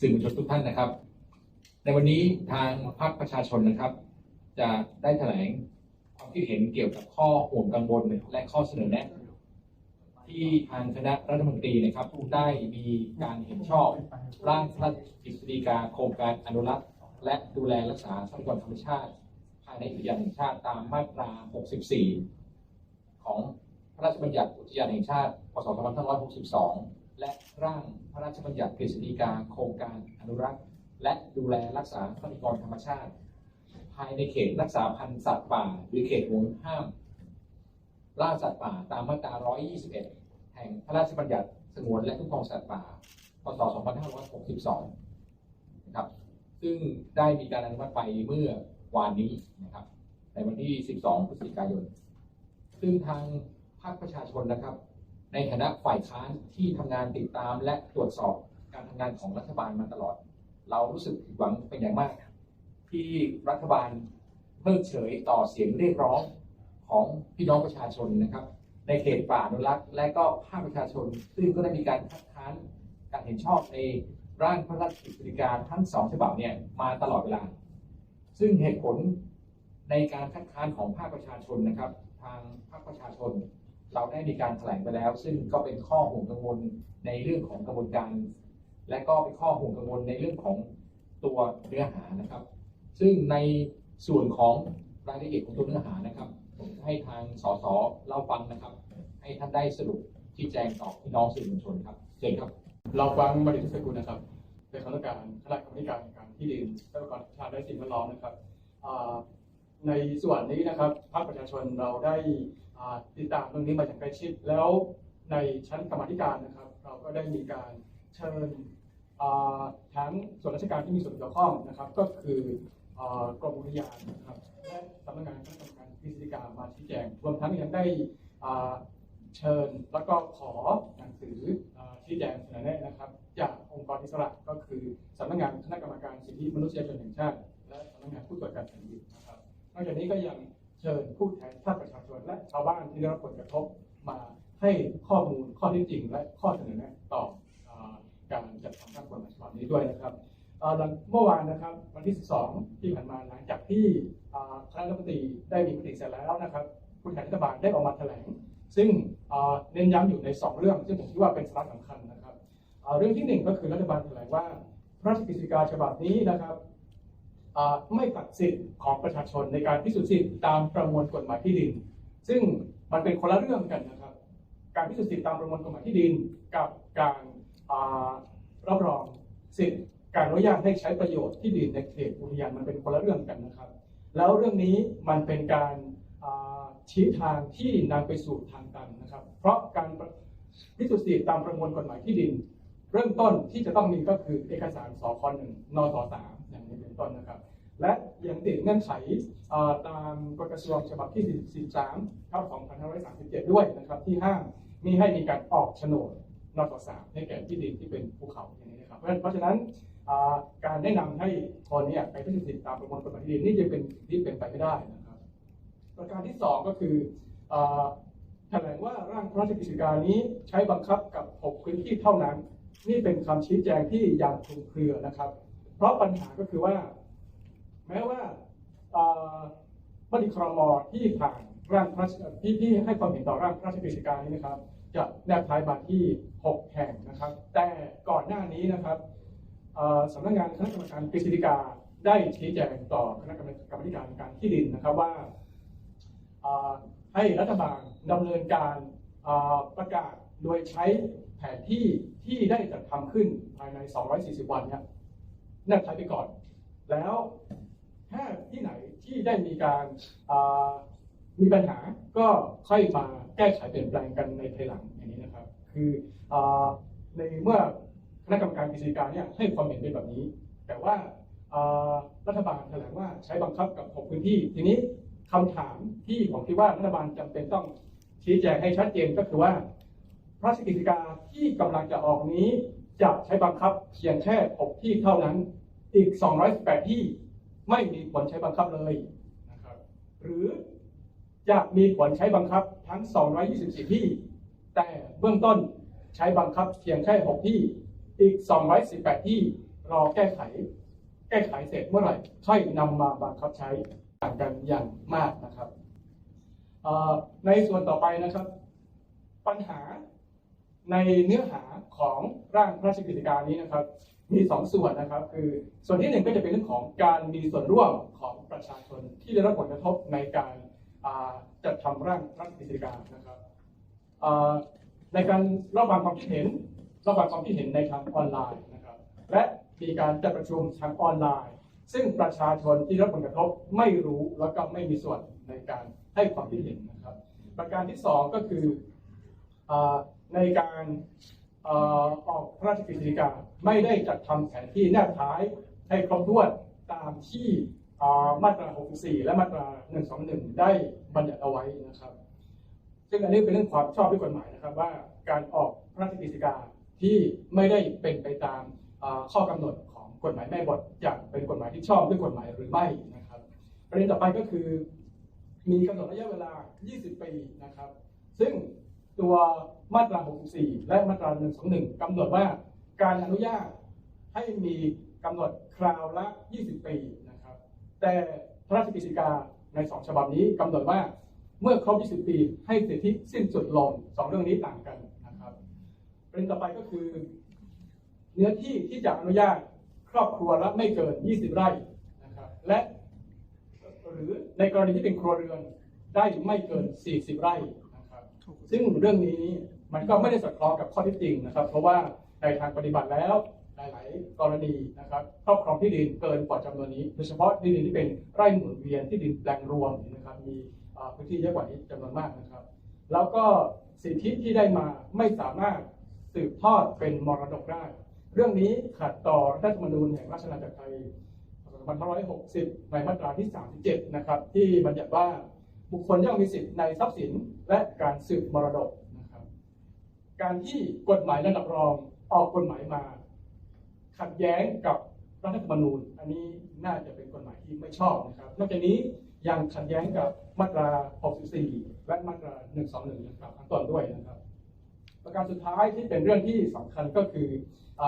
สื่อมวลชนทุกท่านนะครับ ในวันนี้ทางพรรคประชาชนนะครับ จะได้แถลงความคิดเห็นเกี่ยวกับข้อห่วงกังวลและข้อเสนอแนะ ที่ทางคณะรัฐมนตรีนะครับได้มีการเห็นชอบร่างพระราชกฤษฎีกาโครงการอนุรักษ์ และดูแลรักษาทรัพยากรธรรมชาติ ภายในอุทยานแห่งชาติตามมาตรา 64 ของพระราชบัญญัติอุทยานแห่งชาติ พศ 2562 และร่างพระราชบัญญัติกฤษฎีกาโครงการอนุรักษ์ และดูแลรักษาทรัพยากรธรรมชาติ ภายในเขตรักษาพันธุ์สัตว์ป่า หรือเขตห่วงห้ามล่าสัตว์ป่าตามมาตรา 121 แห่งพระราชบัญญัติสงวนและคุ้มครองสัตว์ป่า พศ 2562 นะครับ ซึ่งได้มีการอนุมัติไปเมื่อวานนี้นะครับ ในวันที่ 12 พฤศจิกายน ซึ่งทางภาคประชาชนนะครับ ในฐานะฝ่ายค้านที่ทำงานติดตามและตรวจสอบการทำงานของรัฐบาลมาตลอด เรารู้สึกผิดหวังเป็นอย่างมาก ที่รัฐบาลเพิกเฉยต่อเสียงเรียกร้องของพี่น้องประชาชนนะครับ ในเขตป่าอนุรักษ์ และก็ภาคประชาชน ซึ่งก็ได้มีการคัดค้านการเห็นชอบในร่างพระราชกฤษฎีกาทั้งสองฉบับเนี่ยมาตลอดเวลา ซึ่งเหตุผลในการคัดค้านของภาคประชาชนนะครับ ทางภาคประชาชน เราได้มีการแถลงไปแล้ว ซึ่งก็เป็นข้อห่วงกังวลในเรื่องของกระบวนการ และก็เป็นข้อห่วงกังวลในเรื่องของตัวเนื้อหานะครับ ซึ่งในส่วนของรายละเอียดของตัวเนื้อหานะครับผมให้ทางสสเล่าฟังนะครับ ให้ท่านได้สรุปชี้แจงต่อพี่น้องสื่อมวลชนครับเชิญครับ เราฟังบริษัทสกุลนะครับเป็นคณะกรรมการคณะกรรมการการที่ดินทรัพยากรธรรมชาติและสิ่งแวดล้อมนะครับ ในส่วนนี้นะครับภาคประชาชนเราได้ติดตามเรื่องนี้มาอย่างใกล้ชิด แล้วในชั้นกรรมธิการนะครับ เราก็ได้มีการเชิญทั้งส่วนราชการที่มีส่วนเกี่ยวข้องนะครับ ก็คืออกรมอุทยานนะครับและสำนักงานคณะกรรมการกฤษฎีกามาชี้แจงรวมทั้งยังได้เชิญแล้วก็ขอหนังสืออชี้แจงเสนอแนะนะครับ จากองค์กรอิสระก็คือสำนักงานคณะกรรมการสิทธิมนุษยชนแห่งชาติ และสำนักงานผู้ตรวจการแผ่นดิน อกจากนี้ก็ยังเชิญผู้แทนภาคประชาชนและชาวบ้านที่ได้รับผลกระทบมาให้ข้อมูลข้อเท็จจริง และข้อเสนอแนะต่อการจัดทำร่างกฎหมายฉบับนี้ด้วยนะครับเอ่อหลังเมื่อวานนะครับวันที่ 12 ที่ผ่านมาหลังจากที่คณะรัฐมนตรีได้มีมติเสร็จแล้วนะครับผู้แทนรัฐบาลได้ออกมาแถลง ซึ่งเน้นย้ำอยู่ใน 2 เรื่อง ซึ่งผมคิดว่าเป็นสาระสำคัญนะครับเรื่องที่ 1 ก็คือรัฐบาลแถลงว่าพระราชกฤษฎีกาฉบับนี้นะครับ ไม่ตัดสิทธิ์ของประชาชนในการพิสูจน์สิทธิ์ตามประมวลกฎหมายที่ดิน ซึ่งมันเป็นคนละเรื่องกันนะครับ การพิสูจน์สิทธิ์ตามประมวลกฎหมายที่ดิน กับการรับรองสิทธิ์การอนุญาตให้ใช้ประโยชน์ที่ดินในเขตอุทยานมันเป็นคนละเรื่องกันนะครับ แล้วเรื่องนี้มันเป็นการชี้ทางที่นำไปสู่ทางตันนะครับ เพราะการพิสูจน์สิทธิ์ตามประมวลกฎหมายที่ดิน เริ่มต้นที่จะต้องมีก็คือเอกสารสคหนึ่งนสสามอย่างนี้เป็นต้นนะครับ และยังติดเงื่อนไขตามกฎกระทรวงฉบับที่ 43ทับของ2537 ด้วยนะครับที่ห้ามมีให้มีการออกโฉนดนสสามให้แก่ที่ดินที่เป็นภูเขาอย่างนี้นะครับเพราะฉะนั้นการแนะนำให้คนเนี่ยไปพิสูจน์สิทธิตามประมวลกฎหมายที่ดินนี่จะเป็นสิ่งที่เป็นไปไม่ได้นะครับ ประการที่สองก็คือแถลงว่าร่างพระราชกฤษฎีการนี้ใช้บังคับกับ 6 พื้นที่เท่านั้น นี่เป็นคำชี้แจงที่ยังคลุมเครือนะครับ เพราะปัญหาก็คือว่า แม้ว่ามติครมที่ผ่านร่างพระที่ที่ให้ความเห็นต่อร่างพระราชกฤษฎีการนี้นะครับ จะแนบท้ายมาที่ 6 แห่งนะครับ แต่ก่อนหน้านี้นะครับสำนักงานคณะกรรมการกฤษฎีกาได้ชี้แจงต่อคณะกรรมการการที่ดินนะครับว่าให้รัฐบาลดำเนินการประกาศโดยใช้แผนที่ที่ได้จัดทำขึ้นภายใน 240 วันเนี่ยแนบท้ายไปก่อน แล้ว ถ้าที่ไหนที่ได้มีการมีปัญหาก็ค่อยมาแก้ไขเปลี่ยนแปลงกันในภายหลังอย่างนี้นะครับ คืออในเมื่อคณะกรรมการกฤษฎีการเนี่ยให้ความเห็นเป็นแบบนี้ แต่ว่ารัฐบาลแถลงว่าใช้บังคับกับ 6 พื้นที่ ทีนี้คำถามที่ผมคิดว่ารัฐบาลจำเป็นต้องชี้แจงให้ชัดเจนก็คือว่าพระราชกฤษฎีการที่กำลังจะออกนี้จะใช้บังคับเพียงแค่ 6 ที่เท่านั้นอีก 218 ที่ ไม่มีผลใช้บังคับเลยนะครับหรือจะมีผลใช้บังคับทั้ง 224 ที่ แต่เบื้องต้นใช้บังคับเพียงแค่ 6 ที่ อีก 218 ที่รอแก้ไข แก้ไขเสร็จเมื่อไหร่ค่อยนำมาบังคับใช้ต่างกันอย่างมากนะครับเอ่อในส่วนต่อไปนะครับ ปัญหาในเนื้อหาของร่างพระราชกฤษฎีกานี้นะครับ มีสองส่วนนะครับ คือส่วนที่หนึ่งก็จะเป็นเรื่องของการมีส่วนร่วมของประชาชนที่ได้รับผลกระทบในการจัดทำร่างระราชกฤษฎีกานะครับในการรับฟังความคิดเห็นรับฟังความคิดเห็นในทางออนไลน์นะครับ และมีการจัดประชุมทางออนไลน์ ซึ่งประชาชนที่ได้รับผลกระทบไม่รู้แล้วก็ไม่มีส่วนในการให้ความคิดเห็นนะครับ ประการที่สองก็คือในการ ออกพระราชกฤษฎีกาไม่ได้จัดทำแผนที่แนบท้ายให้ครบถ้วนตามที่มาตรา 64 และมาตรา 121 ได้บัญญัติเอาไว้นะครับ ซึ่งอันนี้เป็นเรื่องความชอบด้วยกฎหมายนะครับ ว่าการออกพระราชกฤษฎีกาที่ไม่ได้เป็นไปตามข้อกำหนดของกฎหมายแม่บทจะเป็นกฎหมายที่ชอบด้วยกฎหมายหรือไม่นะครับประเด็นต่อไปก็คือ มีกำหนดระยะเวลา 20 ปีนะครับ ซึ่ง ตัวมาตรา 64 และมาตรา 121 กำหนดว่าการอนุญาตให้มีกำหนดคราวละ 20 ปีนะครับ แต่พระราชกฤษฎีกาในสองฉบับนี้กำหนดว่าเมื่อครบ 20 ปี ให้สิทธิสิ้นสุดลงสองเรื่องนี้ต่างกันนะครับประเด็นต่อไปก็คือ เนื้อที่ที่จะอนุญาตครอบครัวละไม่เกิน 20 ไร่นะครับและหรือในกรณีที่เป็นครัวเรือนได้ไม่เกิน 40 ไร่ ซึ่งเรื่องนี้มันก็ไม่ได้สอดคล้องกับข้อท็จจริงนะครับ เพราะว่าในทางปฏิบัติแล้วหลาย ๆ กรณีนะครับครอบครองที่ดินเกินกว่าจำนวนนี้โดยเฉพาะที่ดินที่เป็นไร่หมุนเวียนที่ดินแปลงรวมนะครับมีพื้นที่เยอะกว่านี้จำนวนมากนะครับ แล้วก็สิทธิที่ได้มาไม่สามารถสืบทอดเป็นมรดกได้เรื่องนี้ขัดต่อรัฐธรรมนูญแห่งราชอาณาจักรไทย2560 ในมาตราที่ 37 นะครับ ที่บัญญัติว่า บุคคลย่อมมีสิทธิ์ในทรัพย์สินและการสืบมรดกนะครับ การที่กฎหมายระดับรองออกกฎหมายมา ขัดแย้งกับรัฐธรรมนูญ อันนี้น่าจะเป็นกฎหมายที่ไม่ชอบนะครับนอกจากนี้ยังขัดแย้งกับมาตรา 64 และมาตรา 121 นะครับข้างต้นด้วยนะครับ ประการสุดท้ายที่เป็นเรื่องที่สำคัญก็คืออ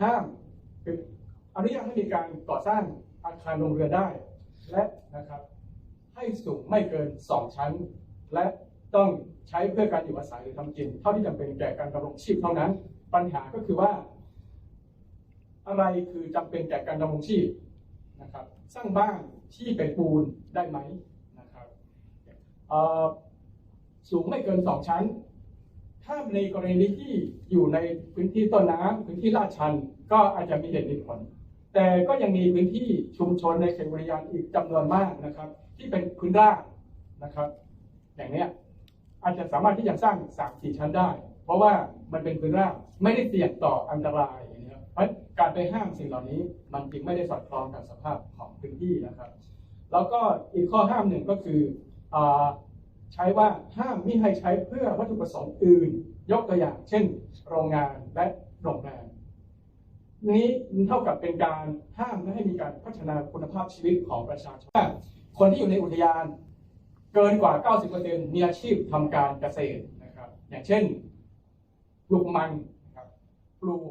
ห้ามคืออนุญาตให้มีการก่อสร้างอาคารโรงเรือนได้และนะครับ ให้สูงไม่เกิน 2 ชั้น และต้องใช้เพื่อการอยู่อาศัยหรือทำกิน เท่าที่จำเป็นแก่การดำรงชีพเท่านั้น ปัญหาก็คือว่า อะไรคือจำเป็นแก่การดำรงชีพนะครับ สร้างบ้านที่เป็นปูนได้ไหมนะครับสูงไม่เกิน 2 ชั้น ถ้าในกรณีที่อยู่ในพื้นที่ต้นน้ำพื้นที่ลาดชัน ก็อาจจะมีเหตุผลแต่ก็ยังมีพื้นที่ชุมชนในเขตบริยานอีกจำนวนมากนะครับ ที่เป็นพื้นราบนะครับ อย่างเนี้ยอาจจะสามารถที่จะสร้างสามสี่ชั้นได้ เพราะว่ามันเป็นพื้นราบไม่ได้เสี่ยงต่ออันตรายอย่างเงี้ยเพราะการไปห้ามสิ่งเหล่านี้มันจึงไม่ได้สอดคล้องกับสภาพของพื้นที่นะครับ แล้วก็อีกข้อห้ามหนึ่งก็คืออใช้ว่าห้ามมิให้ใช้เพื่อวัตถุประสงค์อื่น ยกตัวอย่าง เช่น โรงงานและโรงแรมนี้เท่ากับเป็นการห้ามไม่ให้มีการพัฒนาคุณภาพชีวิตของประชาชน คนที่อยู่ในอุทยาน เกินกว่า 90%มีอาชีพทำการเกษตรนะครับ อย่างเช่นปลูกมันนะครับปลูก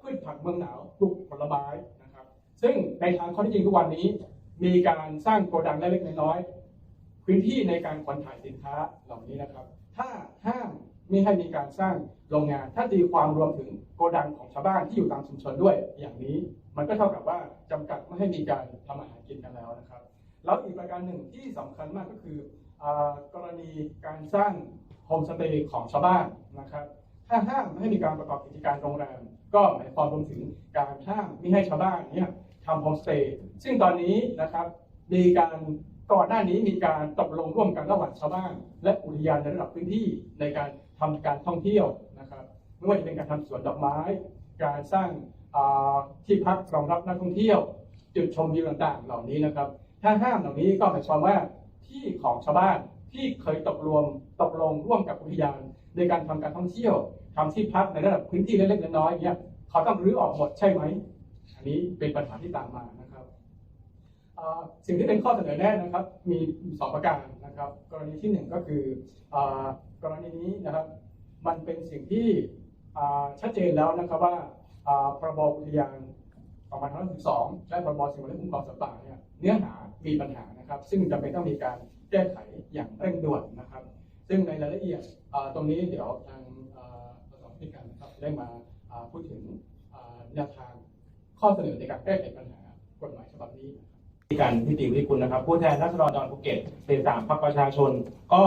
พืชผักเมืองหนาวปลูกผลไม้นะครับ ซึ่งในทางข้อท็จจริงทุกวันนี้ มีการสร้างโกดังเล็กๆน้อยๆพื้นที่ในการขนถ่ายสินค้าเหล่านี้นะครับ ถ้าห้ามไม่ให้มีการสร้างโรงงาน ถ้าตีความรวมถึงโกดังของชาวบ้านที่อยู่ตามชุมชนด้วย อย่างนี้มันก็เท่ากับว่าจำกัดไม่ให้มีการทำอาหารกินกันแล้วนะครับ แล้วอีกประการหนึ่งที่สำคัญมากก็คืออกรณีการสร้างโฮมสเตย์ของชาวบ้านนะครับถ้าห้ามไม่ให้มีการประกอบกิจการโรงแรม ก็หมายความรวมถึงการห้ามไม่ให้ชาวบ้านเนี่ยทำโฮมสเตย์ซึ่งตอนนี้นะครับมีการก่อนหน้านี้มีการตกลงร่วมกันระหว่างชาวบ้าน และอุทยานในระดับพื้นที่ในการทำการท่องเที่ยวนะครับไม่ว่าจะเป็นการทำสวนดอกไม้ การสร้างที่พักรองรับนักท่องเที่ยว จุดชมวิวต่างๆ เหล่านี้นะครับ ถ้าห้ามเหล่านี้ก็หมายความว่าที่ของชาวบ้านที่เคยตกลงตกลงร่วมกับอุทยานในการทำการท่องเที่ยวทำที่พักในระดับพื้นที่เล็กๆน้อยๆเนี่ยเขาต้องรื้อออกหมดใช่ไหมอันนี้เป็นปัญหาที่ตามมานะครับสิ่งที่เป็นข้อเสนอแนะนะครับ มีสองประการนะครับ กรณีที่หนึ่งก็คืออกรณีนี้นะครับมันเป็นสิ่งที่ชัดเจนแล้วนะครับว่าพรบอุทยาน2512และพรบสิ่งแวดล้อมคุ้มครองสัตว์ป่าเนี่ยเนื้อหา มีปัญหานะครับ ซึ่งจำเป็นต้องมีการแก้ไขอย่างเร่งด่วนนะครับ ซึ่งในรายละเอียดตรงนี้เดี๋ยวทางอ่าสสพิการนะครับได้มาพูดถึงแนวทางข้อเสนอในการแก้ไขปัญหากฎหมายฉบับนี้ที่กันพิติวิคุณนะครับ ผู้แทนรัษฎรจังหวัดภูเก็ตเขตสามพรรคประชาชน ก็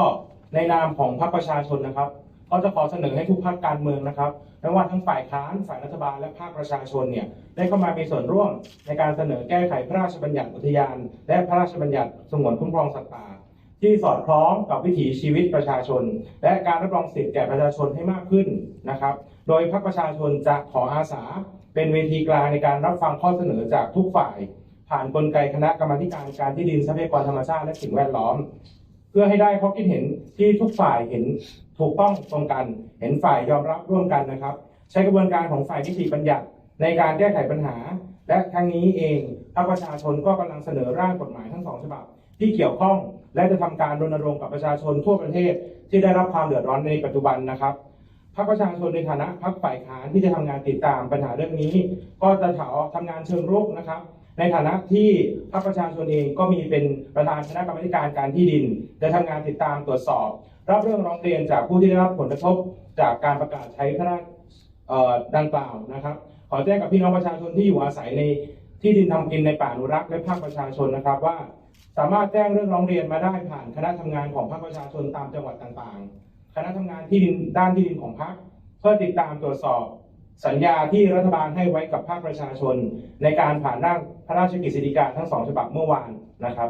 ในนามของพรรคประชาชนนะครับ ก็จะขอเสนอให้ทุกพรรคการเมืองนะครับไม่ว่าทั้งฝ่ายค้านฝ่ายรัฐบาลและภาคประชาชนเนี่ยได้เข้ามามีส่วนร่วมในการเสนอแก้ไขพระราชบัญญัติอุทยาน และพระราชบัญญัติสงวนคุ้มครองสัตว์ป่าที่สอดคล้องกับวิถีชีวิตประชาชน และการรับรองสิทธิแก่ประชาชนให้มากขึ้นนะครับ โดยพรรคประชาชนจะขออาสา เป็นเวทีกลางในการรับฟังข้อเสนอจากทุกฝ่าย ผ่านกลไกคณะกรรมาการการที่ดินทรัพยากรธรรมชาติและสิ่งแวดล้อม เพื่อให้ได้ข้อคิดเห็นที่ทุกฝ่ายเห็น ถูกต้องตรงกัน เห็นฝ่ายยอมรับร่วมกันนะครับ ใช้กระบวนการของฝ่ายนิติบัญญัติในการแก้ไขปัญหา และทั้งนี้เองภาคประชาชนก็กำลังเสนอร่างกฎหมายทั้งสองฉบับ ที่เกี่ยวข้องและจะทำการรณรงค์กับประชาชนทั่วประเทศ ที่ได้รับความเดือดร้อนในปัจจุบันนะครับพรรคประชาชนในฐานะพรรคฝ่ายค้านที่จะทำงานติดตามปัญหาเรื่องนี้ ก็จะถาทำงานเชิงรุกนะครับ ในฐานะที่พรรคประชาชนเองก็มีเป็นประธานคณะกรรมการการที่ดินจะทำงานติดตามตรวจสอบ รับเรื่องร้องเรียนจากผู้ที่ได้รับผลกระทบจากการประกาศใช้พระราชดังกล่าวนะครับ ขอแจ้งกับพี่น้องประชาชนที่อยู่อาศัยในที่ดินทำกินในป่าอนุรักษ์และภาคประชาชนนะครับว่า สามารถแจ้งเรื่องร้องเรียนมาได้ผ่านคณะทำงานของภาคประชาชนตามจังหวัดต่างๆ คณะทำงานที่ดินด้านที่ดินของพรรคเพื่อติดตามตรวจสอบ สัญญาที่รัฐบาลให้ไว้กับภาคประชาชน ในการผ่านร่างพระราชกฤษฎีกาทั้งสองฉบับเมื่อวานนะครับ